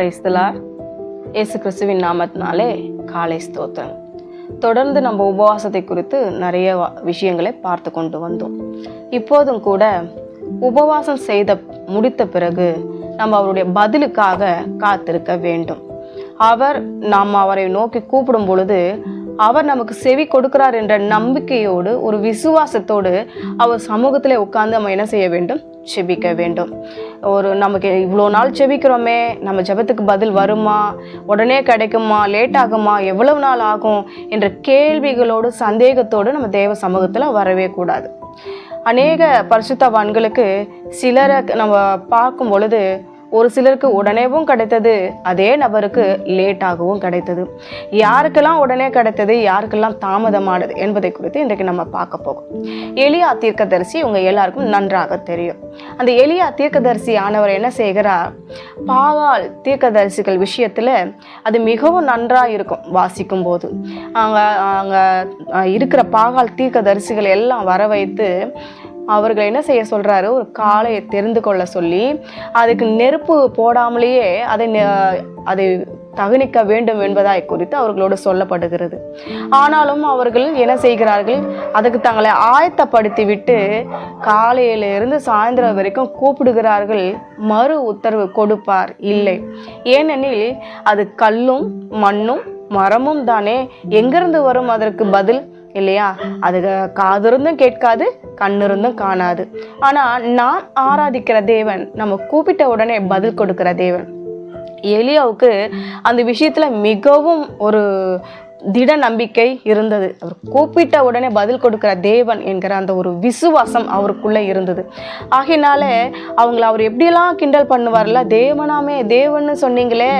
பிரைஸ்தலார் இயேசு கிறிஸ்துவின் நாமத்தினாலே காலை ஸ்தோத்திரம். தொடர்ந்து நம்ம உபவாசத்தை குறித்து நிறைய விஷயங்களை பார்த்து கொண்டு வந்தோம். இப்போதும் கூட உபவாசம் செய்த முடித்த பிறகு நம்ம அவருடைய பதிலுக்காக காத்திருக்க வேண்டும். அவர் நாம் அவரை நோக்கி கூப்பிடும் பொழுது அவர் நமக்கு செவி கொடுக்கிறார் என்ற நம்பிக்கையோடு ஒரு விசுவாசத்தோடு அவர் சமூகத்திலே உட்கார்ந்து நம்ம என்ன செய்ய வேண்டும்? செபிக்க வேண்டும். ஒரு நமக்கு இவ்வளோ நாள் செபிக்கிறோமே நம்ம ஜெபத்துக்கு பதில் வருமா? உடனே கிடைக்குமா? லேட் ஆகுமா? எவ்வளவு நாள் ஆகும்? என்ற கேள்விகளோடு சந்தேகத்தோடு நம்ம தேவ சமூகத்தில் வரவே கூடாது. அநேக பரிசுத்தவான்களுக்கு சிலரை நம்ம பார்க்கும் பொழுது ஒரு சிலருக்கு உடனேவும் கிடைத்தது அதே நபருக்கு லேட்டாகவும் கிடைத்தது. யாருக்கெல்லாம் உடனே கிடைத்தது யாருக்கெல்லாம் தாமதமானது என்பதை குறித்து இன்றைக்கு நம்ம பார்க்க போகும் எளியா தீர்க்கதரிசி உங்க எல்லாருக்கும் நன்றாக தெரியும். அந்த எளியா தீர்க்கதரிசி ஆனவர் என்ன செய்கிறார் பாகால் தீர்க்கதரிசிகள் விஷயத்துல அது மிகவும் நன்றாக இருக்கும் வாசிக்கும் போது அங்க அங்க இருக்கிற பாகால் தீர்க்கதரிசிகள் எல்லாம் வர வைத்து அவர்கள் என்ன செய்ய சொல்கிறாரு ஒரு காளையை தெரிந்து கொள்ள சொல்லி அதுக்கு நெருப்பு போடாமலேயே அதை நெ- அதை தகனிக்க வேண்டும் என்பதாய் குறித்து அவர்களோடு சொல்லப்படுகிறது. ஆனாலும் அவர்கள் என்ன செய்கிறார்கள்? அதுக்கு தங்களை ஆயத்தப்படுத்தி விட்டு காலையிலிருந்து சாயந்தரம் வரைக்கும் கூப்பிடுகிறார்கள். மறு உத்தரவு கொடுப்பார். இல்லை. ஏனெனில் அது கல்லும் மண்ணும் மரமும் தானே. எங்கிருந்து வரும் அதற்கு பதில்? இல்லையா? அது காதிருந்தும் கேட்காது கண்ணிருந்தும் காணாது. ஆனா நாம் ஆராதிக்கிற தேவன் நம்ம கூப்பிட்ட உடனே பதில் கொடுக்கிற தேவன். எலியாவுக்கு அந்த விஷயத்துல மிகவும் ஒரு திட நம்பிக்கை இருந்தது. அவர் கூப்பிட்ட உடனே பதில் கொடுக்கிற தேவன் என்கிற அந்த ஒரு விசுவாசம் அவருக்குள்ளே இருந்தது. ஆகினால அவங்கள அவர் எப்படியெல்லாம் கிண்டல் பண்ணுவார்ல தேவனாமே தேவன்னு சொன்னீங்களே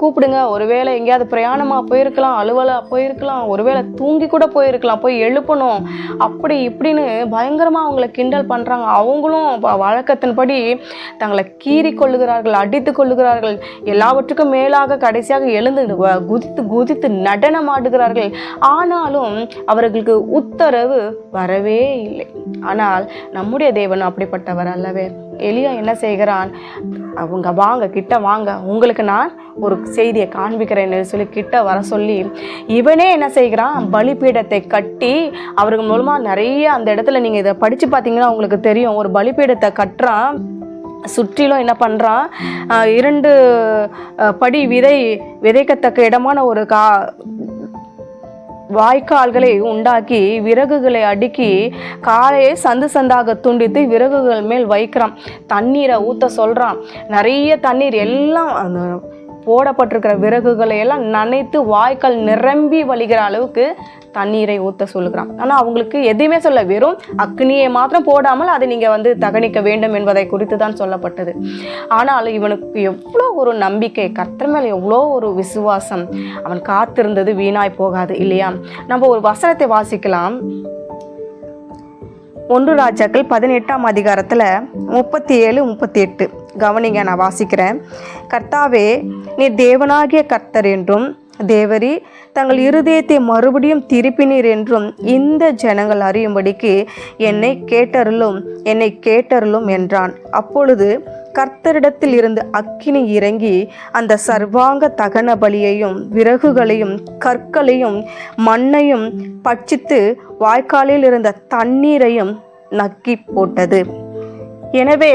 கூப்பிடுங்க. ஒருவேளை எங்கேயாவது பிரயாணமாக போயிருக்கலாம் அலுவலாக போயிருக்கலாம் ஒருவேளை தூங்கி கூட போயிருக்கலாம் போய் எழுப்பணும். அப்படி இப்படின்னு பயங்கரமாக அவங்கள கிண்டல் பண்ணுறாங்க அவங்களும் வ- வழக்கத்தின்படி தங்களை கீறி கொள்ளுகிறார்கள் அடித்து கொள்ளுகிறார்கள் எல்லாவற்றுக்கும் மேலாக கடைசியாக எழுந்து குதித்து குதித்து நடன மாட்டுகிறார்கள். ஆனாலும் அவர்களுக்கு உத்தரவு வரவே இல்லை. ஆனால் நம்முடைய தேவன் அப்படிப்பட்டவர் அல்லவே. எலியா என்ன செய்கிறான்? அவங்க வாங்க கிட்ட வாங்க. உங்களுக்கு நான் ஒரு செய்தியை காண்பிக்கிறேன் சொல்லி கிட்ட வர சொல்லி இவனே என்ன செய்கிறான்? பலிபீடத்தை கட்டி அவர்கள் மூலமா நிறைய அந்த இடத்துல நீங்க இதை படிச்சு பார்த்தீங்கன்னா உங்களுக்கு தெரியும். ஒரு பலிபீடத்தை கட்டுறான். சுற்றிலும் என்ன பண்ணுறான் இரண்டு படி விதை விதைக்கத்தக்க இடமான ஒரு கா வாய்க்கால்களை உண்டாக்கி விறகுகளை அடுக்கி காலையை சந்து சந்தாக துண்டித்து விறகுகள் மேல் வைக்கிறான். தண்ணீரை ஊற்ற சொல்கிறான் நிறைய தண்ணீர் எல்லாம் அந்த போடப்பட்டிருக்கிற விறகுகளை எல்லாம் நனைத்து வாய்க்கால் நிரம்பி வழிகிற அளவுக்கு தண்ணீரை ஊற்ற சொல்லுகிறான். ஆனால் அவங்களுக்கு எதையுமே சொல்ல வெறும் அக்னியை மாத்திரம் போடாமல் அதை நீங்கள் வந்து தகனிக்க வேண்டும் என்பதை குறித்து தான் சொல்லப்பட்டது. ஆனால் இவனுக்கு எவ்வளோ ஒரு நம்பிக்கை கர்த்தர் மேல் எவ்வளோ ஒரு விசுவாசம். அவன் காத்திருந்தது வீணாய் போகாது இல்லையா? நம்ம ஒரு வசனத்தை வாசிக்கலாம். ஒன்று ராஜாக்கள் பதினெட்டாம் அதிகாரத்தில் முப்பத்தி ஏழு முப்பத்தி எட்டு கவனிங்க நான் வாசிக்கிறேன். கர்த்தாவே நீ தேவனாகிய கர்த்தர் என்றும் தேவரி தங்கள் இருதயத்தை மறுபடியும் திருப்பினீர் என்றும் இந்த ஜனங்கள் அறியும்படிக்கு என்னை கேட்டருளும் என்னை கேட்டருளும் என்றான். அப்பொழுது கர்த்தரிடத்தில் இருந்து அக்கினி இறங்கி அந்த சர்வாங்க தகன பலியையும் விறகுகளையும் கற்களையும் மண்ணையும் பட்சித்து வாய்க்காலில் இருந்த தண்ணீரையும் நக்கி போட்டது. எனவே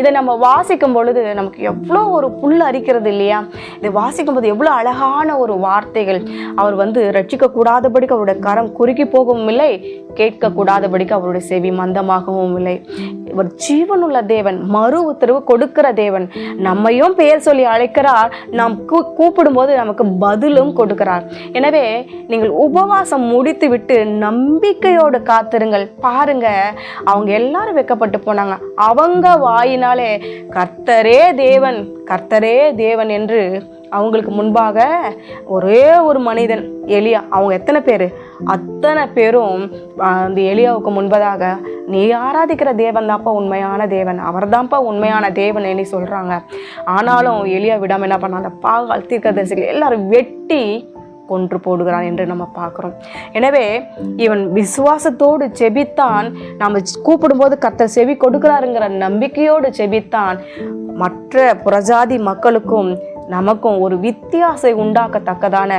இதை நம்ம வாசிக்கும் பொழுது நமக்கு எவ்வளோ ஒரு புல் அரிக்கிறது இல்லையா? இதை வாசிக்கும் போது எவ்வளோ அழகான ஒரு வார்த்தைகள். அவர் வந்து ரட்சிக்க கூடாதபடிக்கு அவருடைய கரம் குறுக்கி போகவும் இல்லை கேட்க கூடாதபடிக்கு அவருடைய செவி மந்தமாகவும் இல்லை. இவர் ஜீவனுள்ள தேவன் மறு உத்தரவு கொடுக்கிற தேவன். நம்மையும் பெயர் சொல்லி அழைக்கிறார். நாம் கூ கூப்பிடும்போது நமக்கு பதிலும் கொடுக்கிறார். எனவே நீங்கள் உபவாசம் முடித்து விட்டு நம்பிக்கையோடு காத்திருங்கள். பாருங்க அவங்க எல்லாரும் வெக்கப்பட்டு போனாங்க. அவங்க வாயினால் கர்த்தரே தேவன் கர்த்தரே தேவன் என்று அவங்களுக்கு முன்பாக ஒரே ஒரு மனிதன் எலியா. அவங்க எத்தனை பேர்? அத்தனை பேரும் அந்த எலியாவுக்கு முன்பதாக நீ ஆராதிக்கிற தேவன் தான்ப்பா உண்மையான தேவன். அவர்தான்ப்பா உண்மையான தேவன் சொல்லி சொல்கிறாங்க ஆனாலும் எலியா விடாமல் என்ன பண்ணாங்க அந்த பாகால் தீர்க்கதரிசிகள் எல்லாரும் வெட்டி கொன்று போடுகிறான் என்று நம்ம பார்க்குறோம். எனவே இவன் விசுவாசத்தோடு செபித்தான். நம்ம கூப்பிடும்போது கர்த்தர் செவி கொடுக்கிறாருங்கிற நம்பிக்கையோடு செபித்தான். மற்ற புறஜாதி மக்களுக்கும் நமக்கும் ஒரு வித்தியாசை உண்டாக்கத்தக்கதான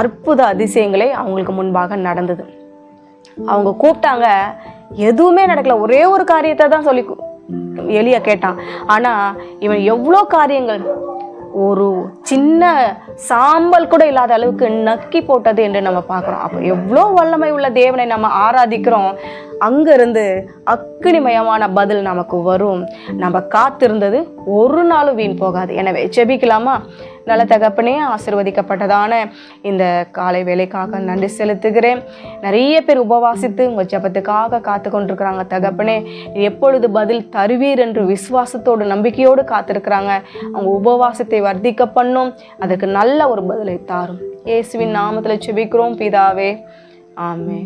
அற்புத அதிசயங்களே அவங்களுக்கு முன்பாக நடந்தது. அவங்க கூப்பிட்டாங்க எதுவுமே நடக்கல. ஒரே ஒரு காரியத்தை தான் சொல்லி எளிய எலியா கேட்டான். ஆனால் இவன் எவ்வளோ காரியங்கள் ஒரு சின்ன சாம்பல் கூட இல்லாத அளவுக்கு நக்கி போட்டது என்று நம்ம பார்க்குறோம். அப்போ எவ்வளோ வல்லமை உள்ள தேவனை நம்ம ஆராதிக்கிறோம். அங்கேருந்து அக்னிமயமான பதில் நமக்கு வரும். நம்ம காத்திருந்தது ஒரு நாளும் வீண் போகாது. எனவே செபிக்கலாமா நல்ல தகப்பனே ஆசிர்வதிக்கப்பட்டதான இந்த காலை வேலைக்காக நன்றி செலுத்துகிறேன். நிறைய பேர் உபவாசித்து உங்கள் ஜபத்துக்காக காத்து கொண்டிருக்கிறாங்க தகப்பனே. எப்பொழுது பதில் தருவீர் என்று விசுவாசத்தோடு நம்பிக்கையோடு காத்திருக்கிறாங்க. அவங்க உபவாசத்தை வர்த்திக்க பண்ணும். அதற்கு நல்ல ஒரு பதிலை தாரும். இயேசுவின் நாமத்தில் செபிக்கிறோம் பிதாவே. ஆமே